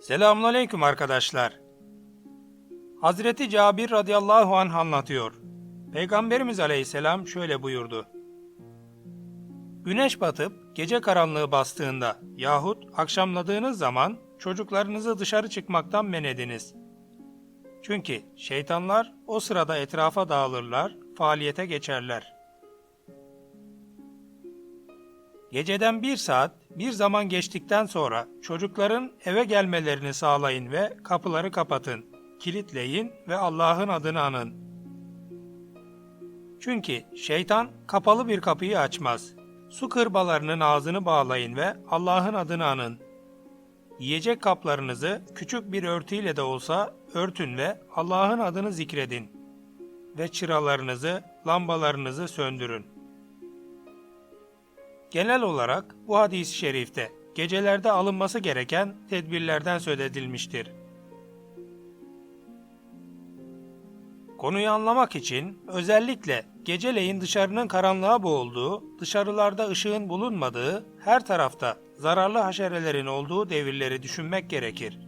Selamünaleyküm arkadaşlar. Hazreti Cabir radıyallahu anh anlatıyor. Peygamberimiz aleyhisselam şöyle buyurdu. Güneş batıp gece karanlığı bastığında yahut akşamladığınız zaman çocuklarınızı dışarı çıkmaktan men ediniz. Çünkü şeytanlar o sırada etrafa dağılırlar, faaliyete geçerler. Geceden bir saat, bir zaman geçtikten sonra çocukların eve gelmelerini sağlayın ve kapıları kapatın, kilitleyin ve Allah'ın adını anın. Çünkü şeytan kapalı bir kapıyı açmaz. Su kırbalarının ağzını bağlayın ve Allah'ın adını anın. Yiyecek kaplarınızı küçük bir örtüyle de olsa örtün ve Allah'ın adını zikredin. Ve çıralarınızı, lambalarınızı söndürün. Genel olarak bu hadis-i şerifte gecelerde alınması gereken tedbirlerden söz edilmiştir. Konuyu anlamak için özellikle geceleyin dışarının karanlığa boğulduğu, dışarılarda ışığın bulunmadığı, her tarafta zararlı haşerelerin olduğu devirleri düşünmek gerekir.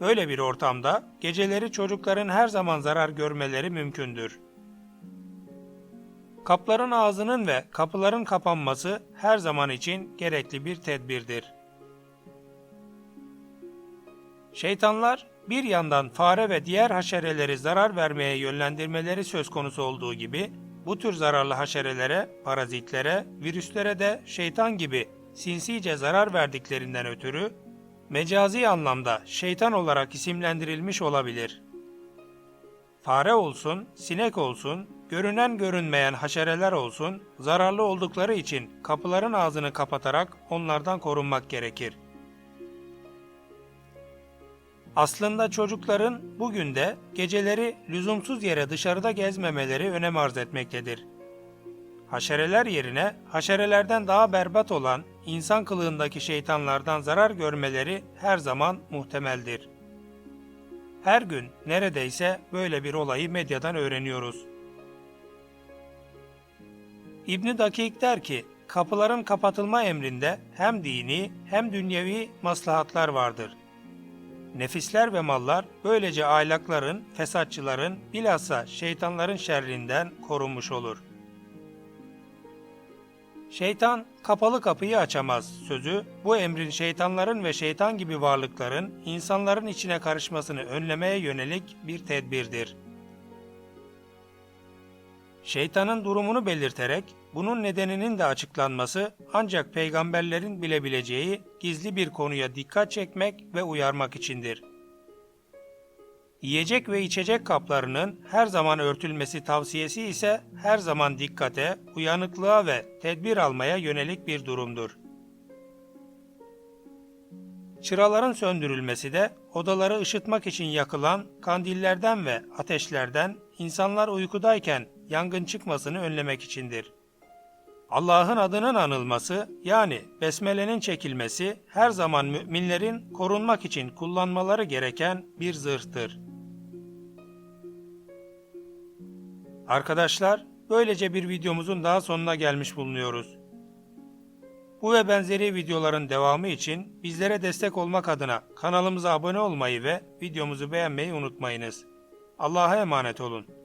Böyle bir ortamda geceleri çocukların her zaman zarar görmeleri mümkündür. Kapların ağzının ve kapıların kapanması her zaman için gerekli bir tedbirdir. Şeytanlar bir yandan fare ve diğer haşereleri zarar vermeye yönlendirmeleri söz konusu olduğu gibi bu tür zararlı haşerelere, parazitlere, virüslere de şeytan gibi sinsice zarar verdiklerinden ötürü mecazi anlamda şeytan olarak isimlendirilmiş olabilir. Fare olsun, sinek olsun, görünen görünmeyen haşereler olsun, zararlı oldukları için kapıların ağzını kapatarak onlardan korunmak gerekir. Aslında çocukların bugün de geceleri lüzumsuz yere dışarıda gezmemeleri önem arz etmektedir. Haşereler yerine haşerelerden daha berbat olan insan kılığındaki şeytanlardan zarar görmeleri her zaman muhtemeldir. Her gün neredeyse böyle bir olayı medyadan öğreniyoruz. İbni Dakik der ki, kapıların kapatılma emrinde hem dini hem dünyevi maslahatlar vardır. Nefisler ve mallar böylece aylakların, fesatçıların, bilhassa şeytanların şerrinden korunmuş olur. Şeytan kapalı kapıyı açamaz sözü bu emrin şeytanların ve şeytan gibi varlıkların insanların içine karışmasını önlemeye yönelik bir tedbirdir. Şeytanın durumunu belirterek bunun nedeninin de açıklanması ancak peygamberlerin bilebileceği gizli bir konuya dikkat çekmek ve uyarmak içindir. Yiyecek ve içecek kaplarının her zaman örtülmesi tavsiyesi ise her zaman dikkate, uyanıklığa ve tedbir almaya yönelik bir durumdur. Çıraların söndürülmesi de odaları ışıtmak için yakılan kandillerden ve ateşlerden insanlar uykudayken yangın çıkmasını önlemek içindir. Allah'ın adının anılması yani besmelenin çekilmesi her zaman müminlerin korunmak için kullanmaları gereken bir zırhtır. Arkadaşlar, böylece bir videomuzun daha sonuna gelmiş bulunuyoruz. Bu ve benzeri videoların devamı için bizlere destek olmak adına kanalımıza abone olmayı ve videomuzu beğenmeyi unutmayınız. Allah'a emanet olun.